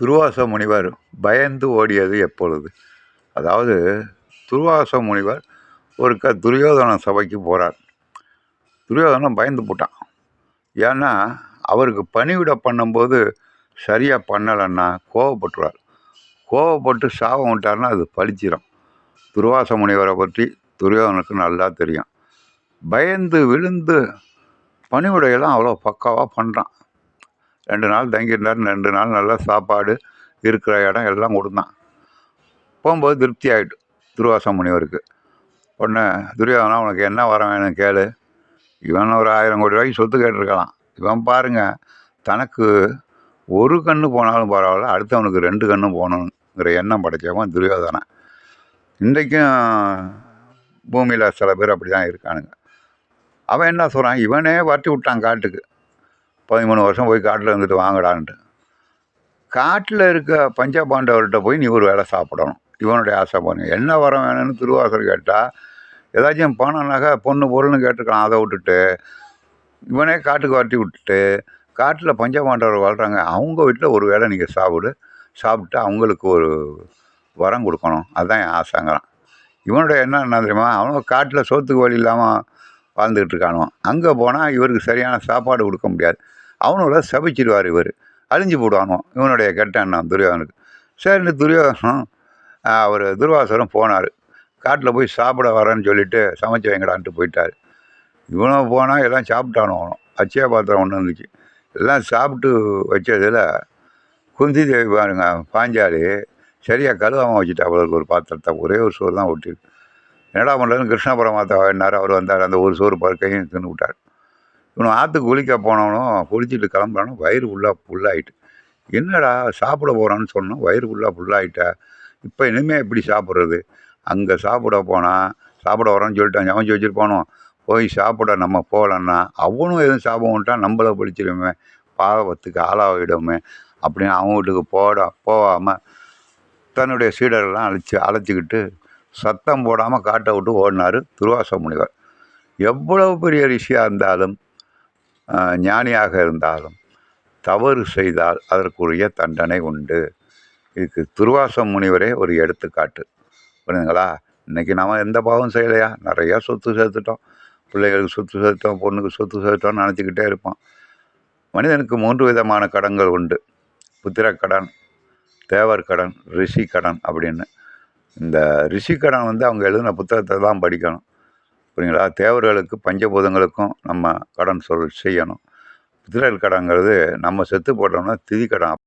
துர்வாச முனிவர் பயந்து ஓடியது எப்பொழுது? அதாவது துர்வாச முனிவர் ஒருக்க துரியோதன சபைக்கு போகிறார் துரியோதனன் பயந்து போட்டான். ஏன்னா அவருக்கு பணிவிட பண்ணும்போது சரியாக பண்ணலைன்னா கோவப்பட்டுருவார். கோவப்பட்டு சாபம் விட்டார்னா அது பழிச்சிடும் துர்வாச முனிவரை பற்றி துரியோதனுக்கு நல்லா தெரியும். பயந்து விழுந்து பணிவிடையெல்லாம் அவ்வளோ பக்காவாக பண்ணுறான் ரெண்டு நாள் தங்கியிருந்தார் ரெண்டு நாள் நல்லா சாப்பாடு இருக்கிற இடம் எல்லாம் கொடுத்தான். போகும்போது திருப்தி ஆகிட்டு துர்வாச முனிவருக்கு. உடனே துரியோதனா உனக்கு என்ன வர வேணும் கேளு. இவன் ஒரு ஆயிரம் கோடி ரூபாய்க்கு சொத்து கேட்டிருக்கலாம். இவன் பாருங்க தனக்கு ஒரு கண்ணு போனாலும் பரவாயில்ல அடுத்தவனுக்கு ரெண்டு கண்ணு போகணுங்கிற எண்ணம் படைச்சவன் துரியோதனன். இன்றைக்கும் பூமியில் சில பேர் அப்படி தான் இருக்கானுங்க. அவன் என்ன சொல்கிறான் இவனே வரட்டி விட்டான் காட்டுக்கு. பதிமூணு வருஷம் போய் காட்டில் இருந்துட்டு வாங்கடான்ட்டு. காட்டில் இருக்க பஞ்சபாண்டவர்கிட்ட போய் நீ ஒரு வேலை சாப்பிடணும். இவனுடைய ஆசை பண்ணு என்ன வரம் வேணும்னு திருவாசர் கேட்டால் ஏதாச்சும் பணம்னாக்கா பொண்ணு பொருள்னு கேட்டுக்கலாம் அதை விட்டுட்டு இவனே காட்டுக்கு வரட்டி விட்டுட்டு காட்டில் பஞ்சபாண்டவர் வாழ்கிறாங்க அவங்க வீட்டில் ஒரு வேளை நீங்கள் சாப்பிடு சாப்பிட்டு அவங்களுக்கு ஒரு வரம் கொடுக்கணும். அதுதான் என் ஆசைங்கிறான். இவனுடைய என்ன என்ன தெரியுமா? அவனும் காட்டில் சோத்துக்கு வழி இல்லாமல் வாழ்ந்துக்கிட்டு இருக்கானுவான். அங்கே போனால் இவருக்கு சரியான சாப்பாடு கொடுக்க முடியாது. அவனோட சபிச்சிடுவார் இவர். அழிஞ்சு போடுவானுவான் இவனுடைய கெட்ட எண்ணம் துரியோதனுக்கு. சரின்னு துரியோதனம் அவர் துர்வாசரும் போனார். காட்டில் போய் சாப்பிட வரேன்னு சொல்லிட்டு சமைச்சு வைங்கடான்ட்டு போயிட்டார். இவனும் போனால் எல்லாம் சாப்பிட்டானோ அச்சய பாத்திரம் ஒன்று இருந்துச்சு. எல்லாம் சாப்பிட்டு வச்சதில் குந்தி தேவி பாருங்க பாஞ்சாலி சரியாக கழுவாமல் வச்சுட்டா அவளுக்கு ஒரு பாத்திரத்தை. ஒரே ஒரு சோறு தான் ஒட்டிருக்கு. என்னடா பண்ணுறதுன்னு கிருஷ்ண பரமாத்தா என்னார் அவர் வந்தார். அந்த ஒரு சோறு பருக்கையும் தின்னு விட்டார். இவனும் ஆற்றுக்கு குளிக்க போனவனும் குளிச்சுட்டு கிளம்புறானும் வயிறு ஃபுல்லாக ஃபுல்லாகிட்டு என்னடா சாப்பிட போகிறான்னு சொன்னோம் வயிறு ஃபுல்லாக ஃபுல்லாகிட்டா இப்போ இனிமேல் எப்படி சாப்பிட்றது? அங்கே சாப்பிட போனால் சாப்பிட வரோன்னு சொல்லிட்டு சமைச்சு வச்சுருப்பானோ? போய் சாப்பிட நம்ம போகலன்னா அவனும் எதுவும் சாப்பிட்டான் நம்மளை பிடிச்சிருமே. பாவத்துக்கு ஆளாகிடுமே. அப்படின்னு அவன் வீட்டுக்கு போட போகாமல் தன்னுடைய சீடரெல்லாம் அழைச்சி அழைச்சிக்கிட்டு சத்தம் போடாமல் காட்டை விட்டு ஓடினார் துர்வாச முனிவர் எவ்வளவு பெரிய ரிஷியாக இருந்தாலும் ஞானியாக இருந்தாலும் தவறு செய்தால் அதற்குரிய தண்டனை உண்டு. இதுக்கு துர்வாச முனிவரே ஒரு எடுத்துக்காட்டு. புரியுதுங்களா? இன்றைக்கி நம்ம எந்த பாவம் செய்யலையா? நிறையா சொத்து சேர்த்துட்டோம். பிள்ளைகளுக்கு சொத்து சேர்த்தோம் பொண்ணுக்கு சொத்து சேர்த்தோம்னு நினச்சிக்கிட்டே இருப்போம். மனிதனுக்கு மூன்று விதமான கடன்கள் உண்டு. புத்திரக்கடன் தேவர் கடன் ரிஷி கடன் அப்படின்னு. இந்த ரிஷி கடன் வந்து அவங்க எழுதின புத்தகத்தை தான் படிக்கணும். புரியுங்களா தேவர்களுக்கு பஞ்சபூதங்களுக்கும் நம்ம கடன் சொல் செய்யணும். புத்திரல் கடன்கிறது நம்ம செத்து போட்டோம்னா திதி கடன்.